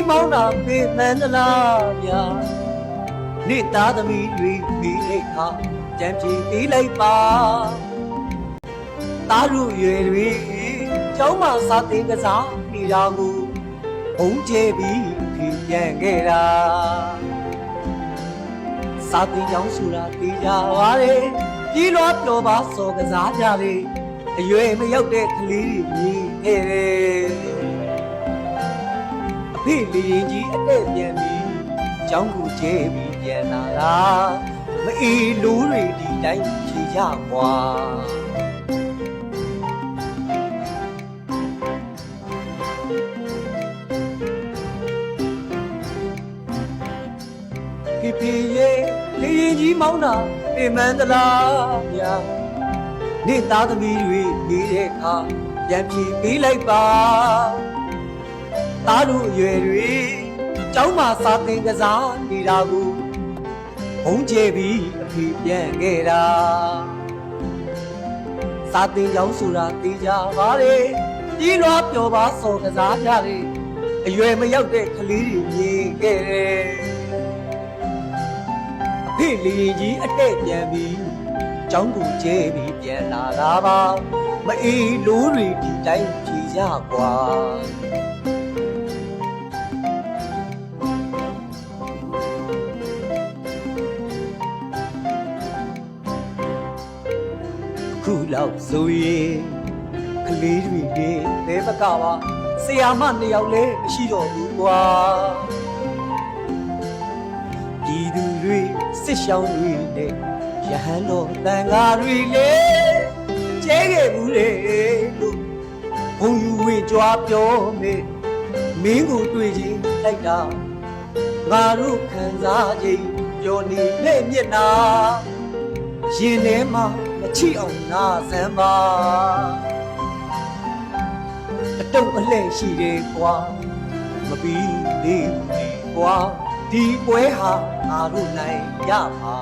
ကြီးမောင်းတာပေမှန်သလားဗျာနေ့သားသမီးတွေပြီးလိုက်ခါကြံပြေပေးလိုက်ပါသားတို့ရွယ်တွေကျောင်းမှာစာသင်ကစားနေတာကိုဘုံကျဲပြီးဖြစ်ပြန်ခဲ့တာစာသင်ကျောင်းဆိုတာသိကြပါလေကြီးလွားပျော်ပါစော်ကစားကြလေအရွယ်မရောက်တဲ့ကလေးတွေမြည်ခဲ့တယ်အ ဖေလီရင်ကြီးအတဲ့ပြန်ပြီးကျောင်းကူကျဲပြီးပြန်လာတာမအီလိုးတွေဒီတိုင်းဖြေကြကွာဖေဖေရဲ့လီရင်ကြီးမောင်းတာပြင်မှန်သလားဗျာနေ့သားသမီးတွေနေတဲ့အခါပြန်ပြေးပေးလိုက်ပါ သားတို့အရွယ်တွေကျောင်းမှာစာသင်ကစားနေတာကိုဘုံကျဲပြီးအဖေပြန်ခဲ့တာစာသင်ကျောင်းဆိုတာသိကြပါလေကြီးလွားပျော်ပါစော်ကစားကြတယ်အရွယ်မရောက်တဲ့ကလေးတွေမြင်ခဲ့တယ်အဖေလီရင်ကြီးအတဲ့ပြန်ပြီးကျောင်းကိုကျဲပြီးပြန်လာတာပါမအေးလိုးတွေဒီတိုင်းဖြေကြကွာ ခုလောက်ဆိုရင်ကလေးတွေနေလဲဘကပါဆရာမနှစ်ယောက်လဲမရှိတော့ဘူးကွာဒီသူတွေစစ်ရှောင်းတွေနဲ့ရဟန်းတော်တန်ဃာတွေလေကျဲခဲ့ဘူးလေလို့ဘုံယူဝင်ကြွားပြောမေမင်းကိုတွေ့ချင်းလိုက်တာငါတို့ခံစားခြင်းပြောနေနဲ့မျက်နာရင်ထဲမှာမ ချိအောင်နာစမ်းပါအတုံးအလှဲ့ရှိတယ်ကွာမပြီးသေးဘူးဒီကွာဒီပွဲဟာငါတို့နိုင်ရပါ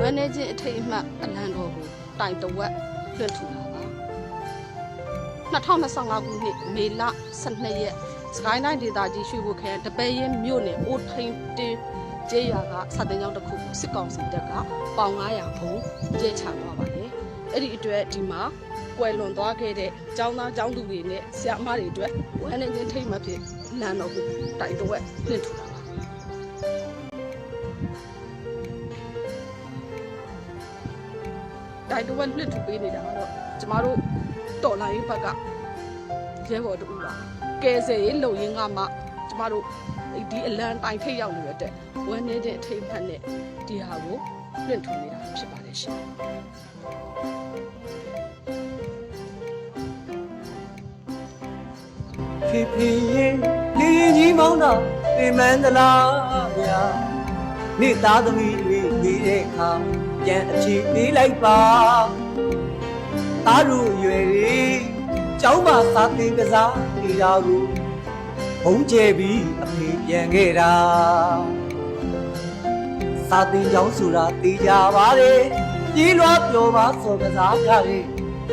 ဝမ်းနေခြင်းအထိတ်အမှတ်အလံတော်ကိုတိုင်တဝက်လွှင့်ထူတာပါ2025ခုနှစ်မေလ12ရက်စကိုင်းတိုင်းဒေသကြီးရွှေဘုခရိုင်တပည့်ရင်မြို့နယ်အိုထိန်တင်း ကျေးရွာကစာတင်ကျောင်းတစ်ခုကိုစစ်ကောင်စီတပ်ကပေါင်900ဘုံကျဲချသွားပါတယ်အဲ့ဒီအတွက်ဒီမှာကွယ်လွန်သွားခဲ့တဲ့ကျောင်းသားကျောင်းသူတွေနဲ့ဆရာမတွေအတွက်ဝမ်းနေခြင်းထိတ်မှတ်ဖြစ်လမ်းတော်ကိုတိုင်တဝက်လွှင့်ထူတာပါတိုင်တဝက်လွှတ်ထူပေးနေတာကတော့ကျမတို့တော်လိုင်းဘက်ကရဲဘော်တူပါကဲဆယ်ရေးလုံရင်းကမှကျမတို့ ဒီအလံတိုင်ထိတ်ရောက်နေတဲ့အတွက်ဝမ်းနေတဲ့အထိတ်မှတ်နဲ့ဒီဟာကိုလွှင့်ထူနေတာဖြစ်ပါတယ်ရှင်ဖေဖေရင်လီရင်ကြီးမောင်းတာပြင်မှန်သလားဗျာနေ့သားသမီးတွေနေတဲ့အခါပြန်အဖြေပေးလိုက်ပါသားတို့အရွယ်တွေကျောင်းမှာစာသင်ကစားနေတာကို ဘုံကျဲပြီးအဖေပြန်ခဲ့တာစာသင်ကျောင်းဆိုတာသိကြပါလေကြီးလွားပျော်ပါစော်ကစားကြတယ်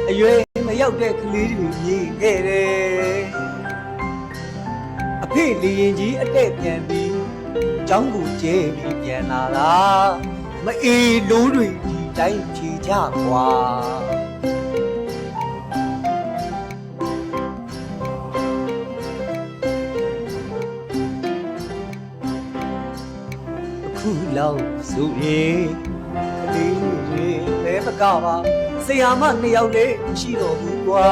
အရွယ်မရောက်တဲ့ကလေးတွေမြင်ခဲ့တယ်အဖေလီရင်ကြီးအတဲ့ပြန်ပြီးကျောင်းကိုကျဲပြီးပြန်လာတာမအေးလိုးတွေဒီတိုင်းဖြေကြကွာ ခုလောက်ဆိုရင်ကလေးတွေလဲမကပါဆရာမနှစ်ယောက်လေးရှိတော်ဘူးကွာ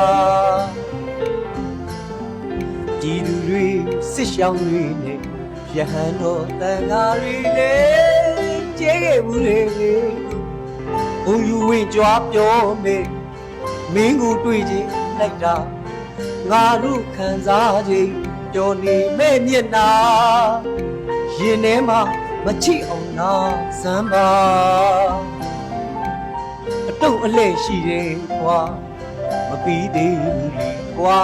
ဒီလူတွေစစ်ရှောင်းတွေနဲ့ရဟန်းတော်တန်ဃာတွေလည်းကျဲခဲ့ဘူးလေဘုံယူဝင်ကြွားပြောမေမင်းကိုတွေ့ချင်းလိုက်တာငါတို့ခံစားခြင်းကြော်နေမဲ့မျက်နာရင်ထဲမှာ မချိအောင်နာစမ်းပါအတုံးအလဲ့ရှိတယ်ကွာမပြီးသေးဘူးလေကွာ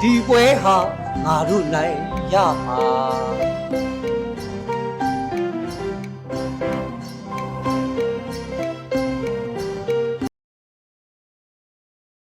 ဒီပွဲဟာငါတို့နိုင်ရမှာ